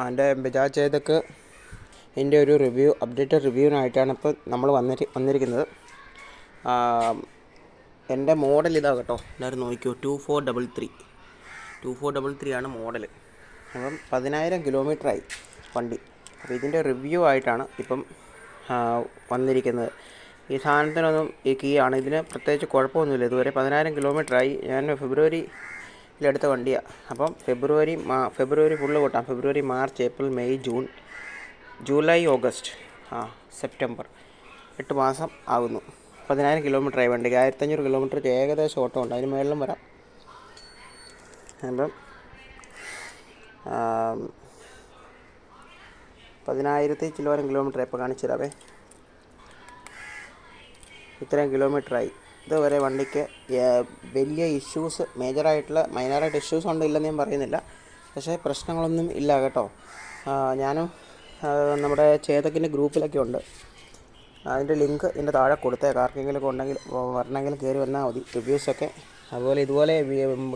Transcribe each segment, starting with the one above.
എന്റെ ബജാജ് ചെയ്തക്ക് എന്റെ ഒരു റിവ്യൂ അപ്ഡേറ്റഡ് റിവ്യൂവിനായിട്ടാണ് ഇപ്പോൾ നമ്മൾ വന്നിരി വന്നിരിക്കുന്നത്. എന്റെ മോഡൽ ഇതാ കേട്ടോ. എല്ലാവരും നോക്കിയോ two four double three. Two four double three ആണ് മോഡൽ. അപ്പം പതിനായിരം കിലോമീറ്ററായി വണ്ടി. അപ്പോൾ ഇതിന്റെ റിവ്യൂ ആയിട്ടാണ് ഇപ്പം വന്നിരിക്കുന്നത്. ഈ സാധനത്തിനൊന്നും ഈ കീ ആണ്. ഇതിന് പ്രത്യേകിച്ച് കുഴപ്പമൊന്നുമില്ല. ഇതുവരെ പതിനായിരം കിലോമീറ്ററായി ഞാൻ ഫെബ്രുവരിയിലെടുത്ത വണ്ടിയാണ് അപ്പം ഫെബ്രുവരി മാ ഫെബ്രുവരി ഫുള്ള് കൂട്ടാം. ഫെബ്രുവരി മാർച്ച് ഏപ്രിൽ മെയ് ജൂൺ ജൂലൈ ഓഗസ്റ്റ് ആ സെപ്റ്റംബർ. എട്ട് മാസം ആകുന്നു പതിനായിരം കിലോമീറ്റർ ആയി വണ്ടിക്ക്. ആയിരത്തഞ്ഞൂറ് കിലോമീറ്റർ ഏകദേശം ഓട്ടം ഉണ്ട്. അതിന് മേളിലും വരാം. അപ്പം പതിനായിരത്തി ചില്ലോരം കിലോമീറ്റർ ഇപ്പോൾ കാണിച്ചു തരാവേ ഇത്രയും കിലോമീറ്ററായി ഇതുവരെ വണ്ടിക്ക് വലിയ ഇഷ്യൂസ് മേജറായിട്ടുള്ള മൈനറായിട്ട് ഇഷ്യൂസ് ഉണ്ട് ഇല്ലെന്ന് ഞാൻ പറയുന്നില്ല. പക്ഷേ പ്രശ്നങ്ങളൊന്നും ഇല്ല കേട്ടോ. ഞാനും നമ്മുടെ ചേതക്കിന്റെ ഗ്രൂപ്പിലൊക്കെ ഉണ്ട്. അതിന്റെ ലിങ്ക് ഇതിന്റെ താഴെ കൊടുത്തേക്ക്. ആർക്കെങ്കിലും ഉണ്ടെങ്കിൽ വരണമെങ്കിൽ കയറി വന്നാൽ മതി. റിവ്യൂസൊക്കെ അതുപോലെ ഇതുപോലെ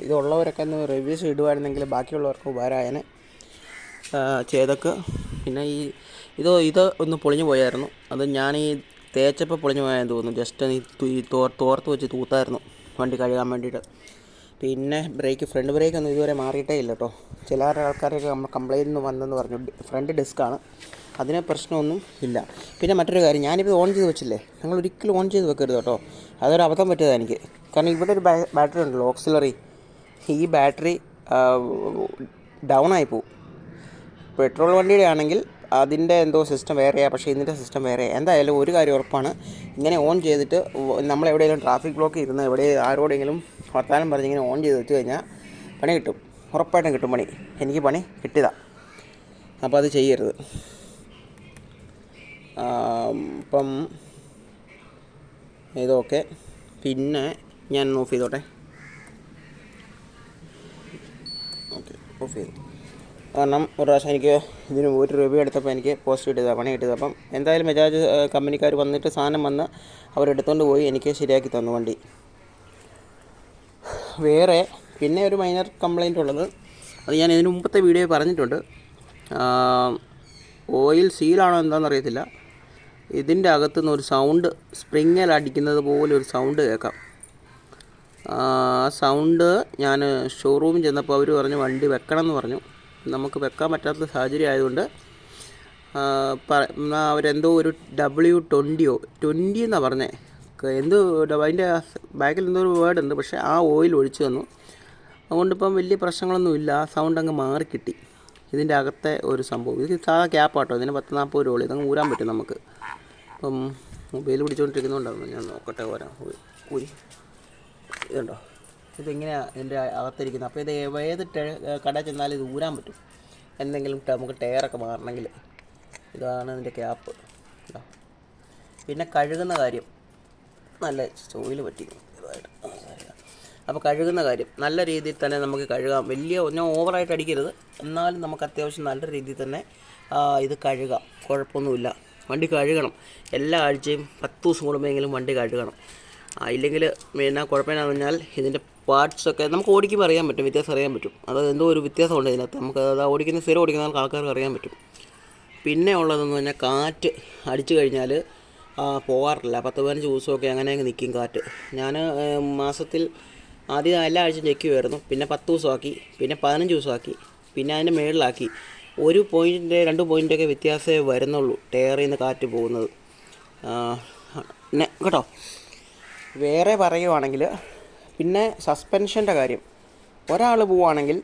ഇതുള്ളവരൊക്കെ ഒന്ന് റിവ്യൂസ് ഇടുവായിരുന്നെങ്കിൽ ബാക്കിയുള്ളവർക്ക് ഉപകാരമായേനെ. ചേതക്ക്. പിന്നെ ഈ ഇത് ഇത് ഒന്ന് പൊളിഞ്ഞു പോയായിരുന്നു. അത് ഞാൻ ഈ തേച്ചപ്പോൾ പൊളിഞ്ഞു പോയാന്ന് തോന്നുന്നു. ജസ്റ്റ് തോർ തോർത്ത് വെച്ച് തൂത്തായിരുന്നു. വണ്ടി കഴുകാൻ വേണ്ടിയിട്ട്. പിന്നെ ബ്രേക്ക് ഫ്രണ്ട് ബ്രേക്ക് ഒന്നും ഇതുവരെ മാറിയിട്ടേ ഇല്ല കേട്ടോ ചില ആൾക്കാരൊക്കെ നമ്മൾ കംപ്ലൈന്റ് വന്നെന്ന് പറഞ്ഞു. ഫ്രണ്ട് ഡിസ്ക്കാണ് അതിന് പ്രശ്നമൊന്നും ഇല്ല. പിന്നെ മറ്റൊരു കാര്യം ഞാനിപ്പോൾ ഓൺ ചെയ്ത് വെച്ചില്ലേ? നിങ്ങൾ ഒരിക്കലും ഓൺ ചെയ്ത് വെക്കരുത് കേട്ടോ അതൊരു അബദ്ധം പറ്റിയതാണ് എനിക്ക്. കാരണം ഇവിടെ ഒരു ബാറ്ററി ഉണ്ടല്ലോ ഓക്സിലറി ഈ ബാറ്ററി ഡൗൺ ആയി പോവും. പെട്രോൾ വണ്ടിയുടെ ആണെങ്കിൽ അതിന്റെ എന്തോ സിസ്റ്റം വേറെയാണ് പക്ഷേ ഇതിന്റെ സിസ്റ്റം വേറെ എന്തായാലും ഒരു കാര്യം ഉറപ്പാണ് ഇങ്ങനെ ഓൺ ചെയ്തിട്ട് നമ്മൾ എവിടെയെങ്കിലും ട്രാഫിക് ബ്ലോക്ക് ഇരുന്ന് എവിടെ ആരോടെങ്കിലും വർത്താനം പറഞ്ഞ് ഇങ്ങനെ ഓൺ ചെയ്ത് വെച്ച് കഴിഞ്ഞാൽ പണി കിട്ടും. ഉറപ്പായിട്ടും കിട്ടും പണി. എനിക്ക് പണി കിട്ടിയതാണ് അപ്പോൾ അത് ചെയ്യരുത്. അപ്പം ഇതൊക്കെ പിന്നെ ഞാൻ ഓഫ് ചെയ്തോട്ടെ. ഓക്കെ ഓഫ് ചെയ്തു. കാരണം ഒരു പ്രാവശ്യം എനിക്ക് ഇതിന് ഒരു രൂപ എടുത്തപ്പോൾ എനിക്ക് പോസ്റ്റ് കിട്ടിയത് പണി കിട്ടിയത്. അപ്പം എന്തായാലും ബജാജ് കമ്പനിക്കാർ വന്നിട്ട് സാധനം വന്ന് അവരെടുത്തുകൊണ്ട് പോയി എനിക്ക് ശരിയാക്കി തന്നു വണ്ടി. വേറെ പിന്നെ ഒരു മൈനർ കംപ്ലൈന്റ് ഉള്ളത്. അത് ഞാൻ ഇതിന് മുമ്പത്തെ വീഡിയോ പറഞ്ഞിട്ടുണ്ട്. ഓയിൽ സീലാണോ എന്താണെന്ന് അറിയത്തില്ല. ഇതിന്റെ അകത്തുനിന്ന് ഒരു സൗണ്ട് സ്പ്രിങ്ങിൽ അടിക്കുന്നത് പോലെ ഒരു സൗണ്ട് കേൾക്കാം. ആ സൗണ്ട് ഞാൻ ഷോറൂമിൽ ചെന്നപ്പോൾ അവർ പറഞ്ഞു വണ്ടി വെക്കണം എന്ന് പറഞ്ഞു. നമുക്ക് വെക്കാൻ പറ്റാത്ത സാഹചര്യം ആയതുകൊണ്ട് അവരെന്തോ ഒരു ഡബ്ല്യു ട്വന്റിയോ ട്വന്റി എന്നാണ് പറഞ്ഞേ. എന്തോ അതിന്റെ ബാക്കിൽ എന്തോ ഒരു വേർഡ് ഉണ്ട് പക്ഷേ ആ ഓയിൽ ഒഴിച്ചു തന്നു. അതുകൊണ്ടിപ്പം വലിയ പ്രശ്നങ്ങളൊന്നുമില്ല ആ സൗണ്ട് അങ്ങ് മാറിക്കിട്ടി. ഇതിന്റെ അകത്തെ ഒരു സംഭവം. ഇത് സാധാ ക്യാപ്പാട്ടോ ഇതിന് പത്ത് നാൽപ്പത് രൂപ ഇതങ്ങ് ഊരാൻ പറ്റും നമുക്ക്. അപ്പം മൊബൈൽ പിടിച്ചുകൊണ്ടിരിക്കുന്നുണ്ടായിരുന്നു ഞാൻ നോക്കട്ടെ ഓരാ ഊരി. ഇതുണ്ടോ? ഇതിങ്ങനെയാണ് ഇതിന്റെ അകത്തിരിക്കുന്നത്. അപ്പോൾ ഇത് ഏത് കട ചെന്നാലും ഇത് ഊരാൻ പറ്റും. എന്തെങ്കിലും നമുക്ക് ടയറൊക്കെ മാറണമെങ്കിൽ ഇതാണ് ഇതിന്റെ ക്യാപ്പ്. പിന്നെ കഴുകുന്ന കാര്യം. നല്ല ചോയിൽ പറ്റി. അപ്പോൾ കഴുകുന്ന കാര്യം. നല്ല രീതിയിൽ തന്നെ നമുക്ക് കഴുകാം. വലിയ ഒന്നും ഓവറായിട്ട് അടിക്കരുത്. എന്നാലും നമുക്ക് അത്യാവശ്യം നല്ല രീതിയിൽ തന്നെ ഇത് കഴുകാം. കുഴപ്പമൊന്നുമില്ല. വണ്ടി കഴുകണം. എല്ലാ ആഴ്ചയും പത്ത് ദിവസം കൂടുമ്പോഴെങ്കിലും വണ്ടി കഴുകണം. ഇല്ലെങ്കിൽ പിന്നെ കുഴപ്പമെന്നു പറഞ്ഞാൽ ഇതിന്റെ പാർട്സൊക്കെ നമുക്ക് ഓടിക്കുമ്പോൾ അറിയാൻ പറ്റും വ്യത്യാസം അറിയാൻ പറ്റും. അത് എന്തോ ഒരു വ്യത്യാസമുണ്ട് ഇതിനകത്ത്. നമുക്ക് അത് ഓടിക്കുന്ന സ്ഥിരം ഓടിക്കുന്ന ആൾക്കാർക്ക് അറിയാൻ പറ്റും. പിന്നെ ഉള്ളതെന്ന് പറഞ്ഞാൽ കാറ്റ് അടിച്ചു കഴിഞ്ഞാൽ പോകാറില്ല. പത്ത് പതിനഞ്ച് ദിവസമൊക്കെ അങ്ങനെ അങ്ങ് നിൽക്കും കാറ്റ്. ഞാൻ മാസത്തിൽ ആദ്യം എല്ലാ ആഴ്ചയും ചെക്ക് ചെയ്യുമായിരുന്നു പിന്നെ പത്ത് ദിവസമാക്കി പിന്നെ പതിനഞ്ച് ദിവസമാക്കി പിന്നെ അതിന്റെ മേളിലാക്കി ഒരു പോയിന്റിന്റെ രണ്ട് പോയിന്റൊക്കെ വ്യത്യാസമേ വരുന്നുള്ളൂ ടയറിൽ നിന്ന് കാറ്റ് പോകുന്നത്. കേട്ടോ? വേറെ പറയുവാണെങ്കിൽ പിന്നെ സസ്പെൻഷന്റെ കാര്യം. ഒരാൾ പോവുകയാണെങ്കിൽ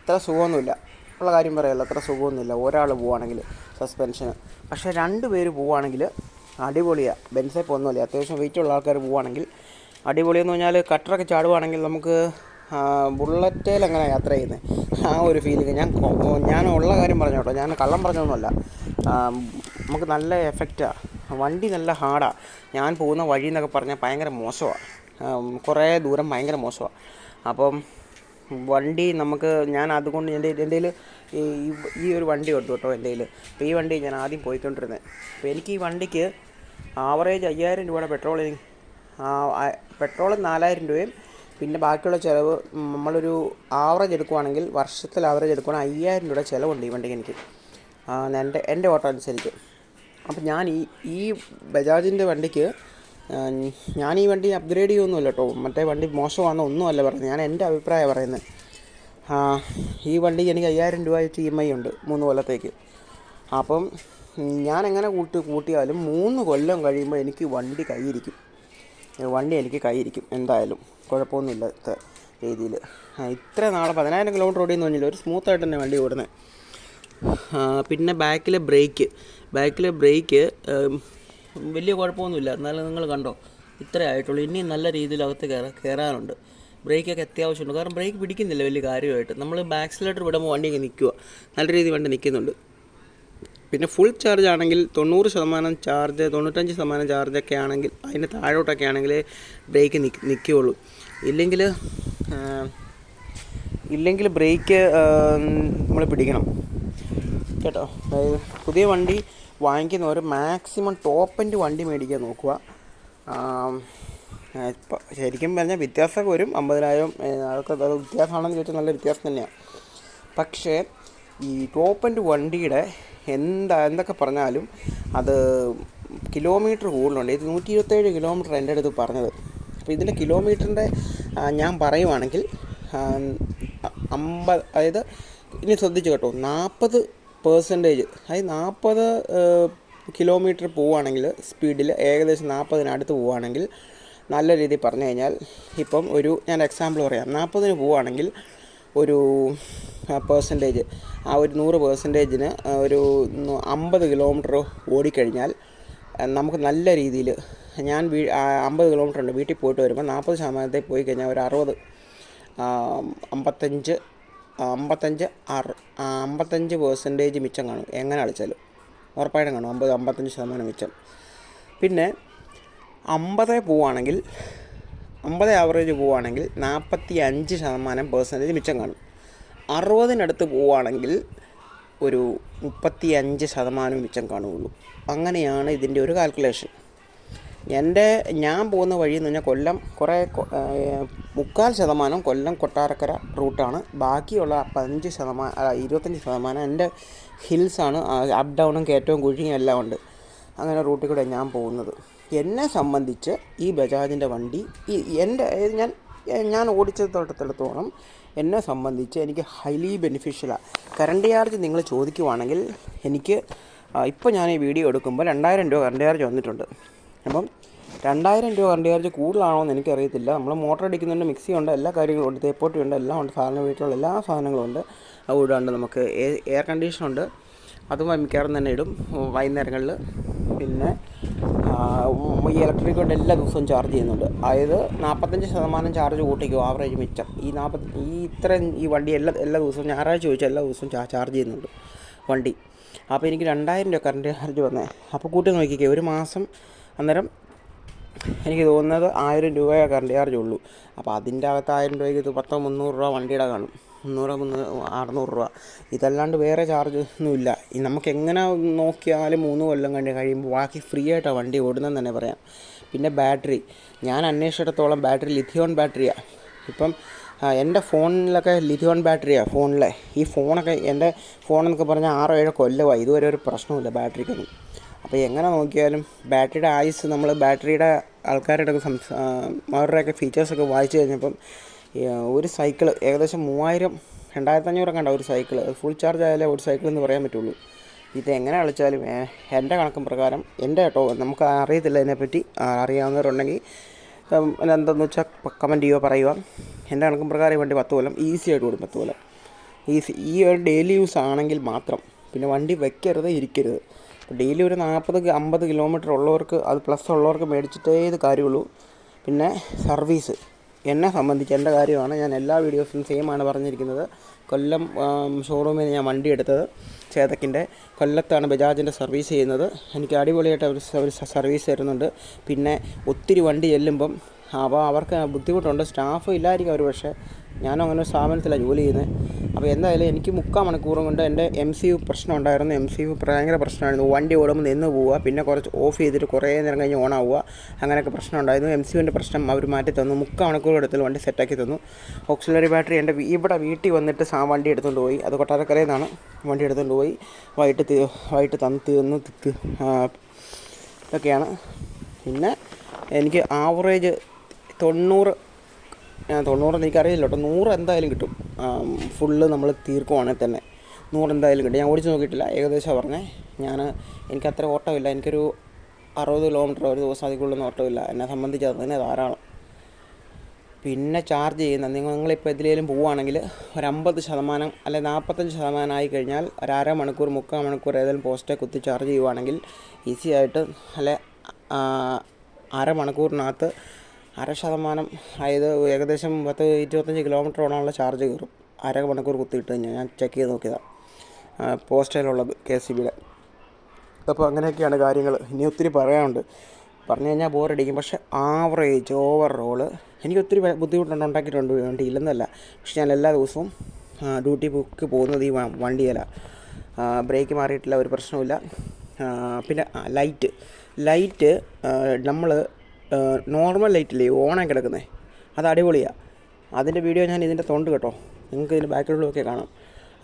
അത്ര സുഖമൊന്നുമില്ല. ഉള്ള കാര്യം പറയല്ല അത്ര സുഖമൊന്നുമില്ല. ഒരാൾ പോവുകയാണെങ്കിൽ സസ്പെൻഷന് പക്ഷേ രണ്ട് പേര് പോവുകയാണെങ്കിൽ അടിപൊളിയാണ് ബെൻസേ പോകുന്നില്ല അത്യാവശ്യം വെയിറ്റ് ഉള്ള ആൾക്കാർ പോവുകയാണെങ്കിൽ അടിപൊളിയെന്ന് പറഞ്ഞാൽ കട്ടറൊക്കെ ചാടുവാണെങ്കിൽ നമുക്ക് ബുള്ളറ്റേൽ എങ്ങനെ യാത്ര ചെയ്യുന്നത്? ആ ഒരു ഫീലിംഗ് ഞാൻ ഞാൻ ഉള്ള കാര്യം പറഞ്ഞോട്ടോ. ഞാൻ കള്ളം പറഞ്ഞൊന്നുമല്ല നമുക്ക് നല്ല എഫക്റ്റാണ് വണ്ടി നല്ല ഹാർഡാണ് ഞാൻ പോകുന്ന വഴി എന്നൊക്കെ പറഞ്ഞാൽ ഭയങ്കര മോശമാണ് കുറേ ദൂരം ഭയങ്കര മോശമാണ് അപ്പം വണ്ടി നമുക്ക് ഞാൻ അതുകൊണ്ട് എന്റെ എന്റെ ഈ ഒരു വണ്ടി എടുത്തു കേട്ടോ എന്റെ അപ്പോൾ ഈ വണ്ടി ഞാൻ ആദ്യം പോയിക്കൊണ്ടിരുന്നത് അപ്പോൾ എനിക്ക് ഈ വണ്ടിക്ക് ആവറേജ് അയ്യായിരം രൂപയുടെ പെട്രോൾ പെട്രോൾ നാലായിരം രൂപയും പിന്നെ ബാക്കിയുള്ള ചിലവ് നമ്മളൊരു ആവറേജ് എടുക്കുവാണെങ്കിൽ വർഷത്തിൽ ആവറേജ് എടുക്കുവാണെങ്കിൽ അയ്യായിരം രൂപയുടെ ചിലവുണ്ട് ഈ വണ്ടിക്ക് എനിക്ക്. എന്റെ എന്റെ ഓട്ടോ അനുസരിച്ച്. അപ്പം ഞാൻ ഈ ഈ ബജാജിന്റെ വണ്ടിക്ക് ഞാൻ ഈ വണ്ടി അപ്ഗ്രേഡ് ചെയ്യുമൊന്നുമില്ല കേട്ടോ. മറ്റേ വണ്ടി മോശമാണെന്നോ ഒന്നുമല്ല പറയുന്നത്. ഞാൻ എന്റെ അഭിപ്രായം പറയുന്നത്. ഈ വണ്ടി എനിക്ക് അയ്യായിരം രൂപ വെച്ച് ഇ എം ഐ ഉണ്ട് മൂന്ന് കൊല്ലത്തേക്ക്. അപ്പം ഞാൻ എങ്ങനെ കൂട്ടി കൂട്ടിയാലും മൂന്ന് കൊല്ലം കഴിയുമ്പോൾ എനിക്ക് വണ്ടി കൈയിരിക്കും വണ്ടി എനിക്ക് കൈയിരിക്കും എന്തായാലും. കുഴപ്പമൊന്നുമില്ലാത്ത രീതിയിൽ. ഇത്ര നാളെ പതിനായിരം കിലോമീറ്റർ ഓടിയെന്ന് പറഞ്ഞില്ല? ഒരു സ്മൂത്തായിട്ട് തന്നെ വണ്ടി ഓടുന്നത്. പിന്നെ ബാക്കിലെ ബ്രേക്ക് ബാക്കിലെ ബ്രേക്ക് വലിയ കുഴപ്പമൊന്നുമില്ല. എന്നാലും നിങ്ങൾ കണ്ടോ ഇത്രേ ആയിട്ടുള്ളൂ. ഇനിയും നല്ല രീതിയിൽ അകത്ത് കയറാൻ കയറാനുണ്ട് ബ്രേക്കൊക്കെ അത്യാവശ്യമുണ്ട്. കാരണം ബ്രേക്ക് പിടിക്കുന്നില്ല വലിയ കാര്യമായിട്ട്. നമ്മൾ ബാക്ക് വിടുമ്പോൾ വണ്ടി ഇങ്ങനെ നിൽക്കുക നല്ല രീതിയിൽ വണ്ടി നിൽക്കുന്നുണ്ട്. പിന്നെ ഫുൾ ചാർജ് ആണെങ്കിൽ തൊണ്ണൂറ് ശതമാനം ചാർജ് തൊണ്ണൂറ്റഞ്ച് ശതമാനം ചാർജൊക്കെ ആണെങ്കിൽ അതിന്റെ താഴോട്ടൊക്കെ ആണെങ്കിൽ ബ്രേക്ക് നിൽ നിൽക്കുകയുള്ളൂ. ഇല്ലെങ്കിൽ ഇല്ലെങ്കിൽ ബ്രേക്ക് നമ്മൾ പിടിക്കണം. കേട്ടോ. അതായത് പുതിയ വണ്ടി വാങ്ങിക്കുന്നവർ മാക്സിമം ടോപ്പ് എൻഡ് വണ്ടി മേടിക്കാൻ നോക്കുക. ഇപ്പം ശരിക്കും പറഞ്ഞാൽ വ്യത്യാസമൊക്കെ വരും. അമ്പതിനായിരം അതൊക്കെ അത് വ്യത്യാസമാണെന്ന് ചോദിച്ചാൽ നല്ല വ്യത്യാസം തന്നെയാണ് പക്ഷേ ഈ ടോപ്പ് എൻഡ് വണ്ടിയുടെ എന്താ എന്തൊക്കെ പറഞ്ഞാലും അത് കിലോമീറ്റർ കൂടുതലുണ്ട്. ഇത് നൂറ്റി ഇരുപത്തേഴ് കിലോമീറ്റർ എന്റെ അടുത്ത് പറഞ്ഞത്. അപ്പോൾ ഇതിന്റെ കിലോമീറ്ററിന്റെ ഞാൻ പറയുവാണെങ്കിൽ അമ്പത് അതായത് ഇനി ശ്രദ്ധിച്ചു കേട്ടോ. നാൽപ്പത് പേഴ്സന്റേജ് അതായത് നാൽപ്പത് കിലോമീറ്റർ പോവുകയാണെങ്കിൽ സ്പീഡിൽ ഏകദേശം നാൽപ്പതിനടുത്ത് പോവുകയാണെങ്കിൽ നല്ല രീതിയിൽ പറഞ്ഞു കഴിഞ്ഞാൽ ഇപ്പം ഒരു ഞാൻ എക്സാമ്പിൾ പറയാം. നാൽപ്പതിന് പോവുകയാണെങ്കിൽ ഒരു പേഴ്സന്റേജ് ആ ഒരു നൂറ് പേഴ്സന്റേജിന് ഒരു അമ്പത് കിലോമീറ്റർ ഓടിക്കഴിഞ്ഞാൽ നമുക്ക് നല്ല രീതിയിൽ ഞാൻ വീ അമ്പത് കിലോമീറ്റർ ഉണ്ട്. വീട്ടിൽ പോയിട്ട് വരുമ്പോൾ നാൽപ്പത് ശതമാനത്തിൽ പോയി കഴിഞ്ഞാൽ ഒരു അറുപത് അമ്പത്തഞ്ച് അമ്പത്തഞ്ച് ആ, അമ്പത്തഞ്ച് പേഴ്സന്റേജ് മിച്ചം കാണും. എങ്ങനെ കളിച്ചാലും ഉറപ്പായിട്ടും കാണും. അമ്പത് അമ്പത്തഞ്ച് ശതമാനം മിച്ചം. പിന്നെ അമ്പത് പോവുകയാണെങ്കിൽ അമ്പത് ആവറേജ് പോവുകയാണെങ്കിൽ നാൽപ്പത്തി അഞ്ച് ശതമാനം പേഴ്സന്റേജ് മിച്ചം കാണും. അറുപതിനടുത്ത് പോവുകയാണെങ്കിൽ ഒരു മുപ്പത്തി അഞ്ച് ശതമാനം മിച്ചം കാണുകയുള്ളൂ. അങ്ങനെയാണ് ഇതിന്റെ ഒരു കാൽക്കുലേഷൻ എന്റെ ഞാൻ പോകുന്ന വഴി എന്ന് പറഞ്ഞാൽ കൊല്ലം കുറേ മുക്കാൽ ശതമാനം കൊല്ലം കൊട്ടാരക്കര റൂട്ടാണ്. ബാക്കിയുള്ള പതിനഞ്ച് ശതമാനം ഇരുപത്തഞ്ച് ശതമാനം എന്റെ ഹിൽസാണ്. അപ്പ് ഡൗണും കയറ്റവും കുഴിയും എല്ലാം ഉണ്ട്. അങ്ങനെ റൂട്ടിൽ കൂടെ ഞാൻ പോകുന്നത്. എന്നെ സംബന്ധിച്ച് ഈ ബജാജിന്റെ വണ്ടി ഈ എന്റെ ഞാൻ ഞാൻ ഞാൻ ഓടിച്ചെടുത്തോളം എന്നെ സംബന്ധിച്ച് എനിക്ക് ഹൈലി ബെനിഫിഷ്യലാണ് കറണ്ട് ചാർജ് നിങ്ങൾ ചോദിക്കുവാണെങ്കിൽ എനിക്ക് ഇപ്പോൾ ഞാൻ ഈ വീഡിയോ എടുക്കുമ്പോൾ രണ്ടായിരം രൂപ കറണ്ട് ചാർജ് വന്നിട്ടുണ്ട്. അപ്പം രണ്ടായിരം രൂപ കറണ്ട് ചാർജ് കൂടുതലാണോ എന്ന് എനിക്കറിയത്തില്ല. നമ്മൾ മോട്ടർ അടിക്കുന്നുണ്ട് മിക്സി ഉണ്ട് എല്ലാ കാര്യങ്ങളും ഉണ്ട് തേപ്പോട്ടി ഉണ്ട് എല്ലാം ഉണ്ട് സാധാരണ വീട്ടിലുള്ള എല്ലാ സാധനങ്ങളും ഉണ്ട്. അതുകൂടാണ്ട് നമുക്ക് എയർ കണ്ടീഷൻ ഉണ്ട്. അതും മിക്കവാറും തന്നെ ഇടും. വൈകുന്നേരങ്ങളിൽ പിന്നെ ഈ ഇലക്ട്രിക് കൊണ്ട് എല്ലാ ദിവസവും ചാർജ് ചെയ്യുന്നുണ്ട്. അതായത് നാൽപ്പത്തഞ്ച് ശതമാനം ചാർജ് കൂട്ടിക്കും ആവറേജ് മിച്ചം. ഈ നാൽപ്പത്തി ഈ ഇത്രയും ഈ വണ്ടി എല്ലാ എല്ലാ ദിവസവും ഞായറാഴ്ച ചോദിച്ചാൽ എല്ലാ ദിവസവും ചാർജ് ചെയ്യുന്നുണ്ട് വണ്ടി. അപ്പോൾ എനിക്ക് രണ്ടായിരം രൂപ കറണ്ട് ചാർജ് വന്നേ. അപ്പോൾ കൂട്ടി നോക്കിക്കേ ഒരു മാസം അന്നേരം എനിക്ക് തോന്നുന്നത് ആയിരം രൂപയെ കറണ്ട് ചാർജ് ഉള്ളൂ. അപ്പോൾ അതിന്റെ അകത്ത് ആയിരം രൂപയ്ക്ക് ഇത് പത്തോ മുന്നൂറ് രൂപ വണ്ടിയുടെ കാണും. മുന്നൂറ് മുന്നൂറ് അറുന്നൂറ് രൂപ. ഇതല്ലാണ്ട് വേറെ ചാർജ് ഒന്നുമില്ല നമുക്ക് എങ്ങനെ നോക്കിയാലും മൂന്ന് കൊല്ലം കണ്ടു കഴിയുമ്പോൾ ബാക്കി ഫ്രീ ആയിട്ടാണ് വണ്ടി ഓടുന്നതെന്ന് തന്നെ പറയാം. പിന്നെ ബാറ്ററി ഞാൻ അന്വേഷിച്ചിടത്തോളം ബാറ്ററി ലിഥിയോൺ ബാറ്ററിയാണ് ഇപ്പം എന്റെ ഫോണിലൊക്കെ ലിഥിയോൺ ബാറ്ററിയാണ് ഫോണിലെ. ഈ ഫോണൊക്കെ എന്റെ ഫോണെന്നൊക്കെ പറഞ്ഞാൽ ആറോ ഏഴോ കൊല്ലമായി ഇതുവരെ ഒരു പ്രശ്നമില്ല ബാറ്ററിക്കൊന്നും അപ്പോൾ എങ്ങനെ നോക്കിയാലും ബാറ്ററിയുടെ ആയുസ് നമ്മൾ ബാറ്ററിയുടെ ആൾക്കാരുടെ ഒക്കെ സംസാ അവരുടെയൊക്കെ ഫീച്ചേഴ്സൊക്കെ വായിച്ചു കഴിഞ്ഞപ്പം ഒരു സൈക്കിൾ ഏകദേശം മൂവായിരം രണ്ടായിരത്തഞ്ഞൂറ് കണ്ട ഒരു സൈക്കിൾ ഫുൾ ചാർജ് ആയാലേ ഒരു സൈക്കിൾ എന്ന് പറയാൻ പറ്റുള്ളൂ. ഇത് എങ്ങനെ കളിച്ചാലും എന്റെ കണക്കും പ്രകാരം എന്റെ കേട്ടോ നമുക്ക് അറിയത്തില്ല ഇതിനെപ്പറ്റി അറിയാവുന്നവരുണ്ടെങ്കിൽ എന്താണെന്ന് വെച്ചാൽ കമന്റ് ചെയ്യുക പറയുക. എന്റെ കണക്കും പ്രകാരം വണ്ടി പത്ത് കൊല്ലം ഈസി ആയിട്ട് ഓടും പത്ത് കൊല്ലം. ഈസി ഈ ഒരു ഡെയിലി യൂസ് ആണെങ്കിൽ മാത്രം പിന്നെ വണ്ടി വെക്കരുത് ഇരിക്കരുത്. ഡെയിലി ഒരു നാൽപ്പത് അമ്പത് കിലോമീറ്റർ ഉള്ളവർക്ക് അത് പ്ലസ് ഉള്ളവർക്ക് മേടിച്ചിട്ടേ ഇത് കാര്യമുള്ളൂ. പിന്നെ സർവീസ് എന്നെ സംബന്ധിച്ച് എന്റെ കാര്യമാണ്. ഞാൻ എല്ലാ വീഡിയോസിലും സെയിം ആണ് പറഞ്ഞിരിക്കുന്നത്. കൊല്ലം ഷോറൂമിൽ ഞാൻ വണ്ടി എടുത്തത് ചേതക്കിന്റെ. കൊല്ലത്താണ് ബജാജിന്റെ സർവീസ് ചെയ്യുന്നത്. എനിക്ക് അടിപൊളിയായിട്ട് അവർ സർവീസ് തരുന്നുണ്ട്. പിന്നെ ഒത്തിരി വണ്ടി ചെല്ലുമ്പം അപ്പോൾ അവർക്ക് ബുദ്ധിമുട്ടുണ്ട്. സ്റ്റാഫ് ഇല്ലായിരിക്കും അവർ പക്ഷേ. ഞാനും അങ്ങനെ ഒരു സ്ഥാപനത്തിലാണ് ജോലി ചെയ്യുന്നത്. അപ്പോൾ എന്തായാലും എനിക്ക് മുക്കാൽ മണിക്കൂറും കൊണ്ട് എന്റെ എം സി യു പ്രശ്നം ഉണ്ടായിരുന്നു എം സി യു ഭയങ്കര പ്രശ്നമായിരുന്നു. വണ്ടി ഓടുമ്പോൾ നിന്ന് പോവുക പിന്നെ കുറച്ച് ഓഫ് ചെയ്തിട്ട് കുറേ നേരം കഴിഞ്ഞ് ഓൺ ആവുക അങ്ങനെയൊക്കെ പ്രശ്നം ഉണ്ടായിരുന്നു എം സി യുവിന്റെ പ്രശ്നം അവർ മാറ്റി തന്നു. മുക്കാൽ മണിക്കൂർ എടുത്തിൽ വണ്ടി സെറ്റാക്കി തന്നു. ഓക്സിലറി ബാറ്ററി എന്റെ ഇവിടെ വീട്ടിൽ വന്നിട്ട് സാ വണ്ടി എടുത്തുകൊണ്ട് പോയി. അത് കൊട്ടാരക്കരയിൽ നിന്നാണ് വണ്ടി എടുത്തുകൊണ്ട് പോയി. വൈകിട്ട് വൈകിട്ട് തന്ന് തീർന്നു ഇതൊക്കെയാണ്. പിന്നെ എനിക്ക് ആവറേജ് തൊണ്ണൂറ് ഞാൻ തൊണ്ണൂറെന്ന് എനിക്കറിയില്ല കേട്ടോ. നൂറ് എന്തായാലും കിട്ടും. ഫുള്ള് നമ്മൾ തീർക്കുവാണെങ്കിൽ തന്നെ. നൂറ് എന്തായാലും കിട്ടും. ഞാൻ ഓടിച്ച് നോക്കിയിട്ടില്ല. ഏകദേശം പറഞ്ഞേ. ഞാൻ എനിക്ക് അത്ര ഓട്ടമില്ല എനിക്കൊരു അറുപത് കിലോമീറ്റർ ഒരു ദിവസം അതിൽ ഓട്ടമില്ല എന്നെ സംബന്ധിച്ച് അത് തന്നെ ധാരാളം. പിന്നെ ചാർജ് ചെയ്യുന്ന നിങ്ങൾ നിങ്ങളിപ്പോൾ ഇതിലേലും പോവുകയാണെങ്കിൽ ഒരു അമ്പത് ശതമാനം അല്ലെ നാൽപ്പത്തഞ്ച് ശതമാനം ആയി കഴിഞ്ഞാൽ ഒരു അര മണിക്കൂർ മുക്കാൽ മണിക്കൂർ ഏതെങ്കിലും പോസ്റ്റേ കുത്തി ചാർജ് ചെയ്യുവാണെങ്കിൽ ഈസി ആയിട്ട് അല്ലെ അരമണിക്കൂറിനകത്ത് അര ശതമാനം അതായത് ഏകദേശം പത്ത് ഇരുപത്തഞ്ച് കിലോമീറ്ററോളമുള്ള ചാർജ് കയറും. അര മണിക്കൂർ കുത്തിയിട്ട് കഴിഞ്ഞാൽ ഞാൻ ചെക്ക് ചെയ്ത് നോക്കിയതാണ് പോസ്റ്റയിലുള്ളത് കെ സി ബിയുടെ. അപ്പോൾ അങ്ങനെയൊക്കെയാണ് കാര്യങ്ങൾ ഇനി ഒത്തിരി പറയാനുണ്ട്. പറഞ്ഞു കഴിഞ്ഞാൽ ബോറടിക്കും പക്ഷെ ആവറേജ് ഓവർ റോൾ എനിക്ക് ഒത്തിരി ബുദ്ധിമുട്ടുണ്ട് ഉണ്ടാക്കിയിട്ടുണ്ട് വണ്ടി ഇല്ലെന്നല്ല പക്ഷെ ഞാൻ എല്ലാ ദിവസവും ഡ്യൂട്ടി ബുക്ക് പോകുന്നത് ഈ വണ്ടിയിലാണ് ബ്രേക്ക് മാറിയിട്ടില്ല ഒരു പ്രശ്നവുമില്ല. പിന്നെ ലൈറ്റ് ലൈറ്റ് നമ്മൾ നോർമൽ ലൈറ്റില്ലേ ഓണായി കിടക്കുന്നത് അത് അടിപൊളിയാണ് അതിന്റെ വീഡിയോ ഞാൻ ഇതിന്റെ തൊണ്ട് കേട്ടോ. നിങ്ങൾക്ക് ഇതിന്റെ ബാക്കിലൂടെയൊക്കെ കാണാം.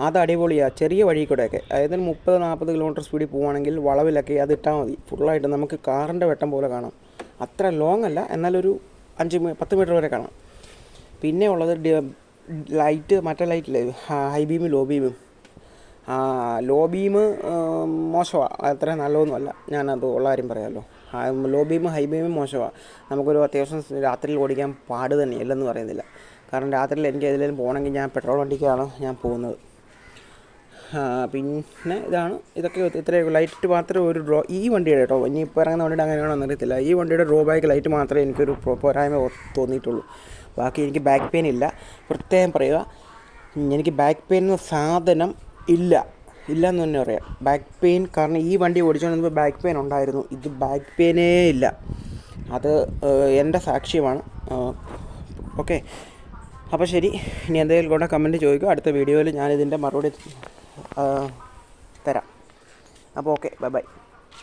അത് അടിപൊളിയാണ് ചെറിയ വഴി കൂടെയൊക്കെ അതായത് മുപ്പത് നാൽപ്പത് കിലോമീറ്റർ സ്പീഡിൽ പോവുകയാണെങ്കിൽ വളവിലൊക്കെ അത് ഇട്ടാൽ മതി. ഫുള്ളായിട്ട് നമുക്ക് കാറിന്റെ വെട്ടം പോലെ കാണാം. അത്ര ലോങ് അല്ല. എന്നാലൊരു അഞ്ച് പത്ത് മീറ്റർ വരെ കാണാം. പിന്നെ ഉള്ളത് ലൈറ്റ് മറ്റേ ലൈറ്റില്ലേ ഹൈ ബീമും ലോ ബീമും ലോ ബീം മോശമാണ് അത്ര നല്ലതൊന്നുമല്ല ഞാനത് ഉള്ള കാര്യം പറയാമല്ലോ ലോ ബീമും ഹൈ ബീമും മോശമാണ് നമുക്കൊരു അത്യാവശ്യം രാത്രിയിൽ ഓടിക്കാൻ പാട് തന്നെ ഇല്ലെന്ന് പറയുന്നില്ല. കാരണം രാത്രിയിൽ എനിക്ക് ഏതെങ്കിലും പോകണമെങ്കിൽ ഞാൻ പെട്രോൾ വണ്ടിക്കാണ് ഞാൻ പോകുന്നത്. പിന്നെ ഇതാണ് ഇതൊക്കെ ഇത്രയും ലൈറ്റ് മാത്രമേ ഒരു ഡ്രോ ഈ വണ്ടിയുടെ കേട്ടോ ഇനി ഇപ്പോൾ ഇറങ്ങുന്ന വണ്ടിയുടെ അങ്ങനെയാണോ അറിയത്തില്ല. ഈ വണ്ടിയുടെ ഡ്രോ ബാക്ക് ലൈറ്റ് മാത്രമേ എനിക്കൊരു പോരായ്മ തോന്നിയിട്ടുള്ളൂ. ബാക്കി എനിക്ക് ബാക്ക് പെയിൻ ഇല്ല. പ്രത്യേകം പറയുക എനിക്ക് ബാക്ക് പെയിൻ എന്ന സാധനം ഇല്ല. ഇല്ല എന്ന് തന്നെ പറയാം. ബാക്ക് പെയിൻ കാരണം ഈ വണ്ടി ഓടിച്ചുകൊണ്ടിരുന്നപ്പോൾ ബാക്ക് പെയിൻ ഉണ്ടായിരുന്നു. ഇത് ബാക്ക് പെയിനേ ഇല്ല. അത് എന്റെ സാക്ഷ്യമാണ്. ഓക്കെ അപ്പോൾ ശരി ഇനി എന്തെങ്കിലും കൂടെ കമന്റ് ചോദിക്കുക അടുത്ത വീഡിയോയിൽ ഞാനിതിന്റെ മറുപടി തരാം. അപ്പോൾ ഓക്കെ ബൈ ബൈ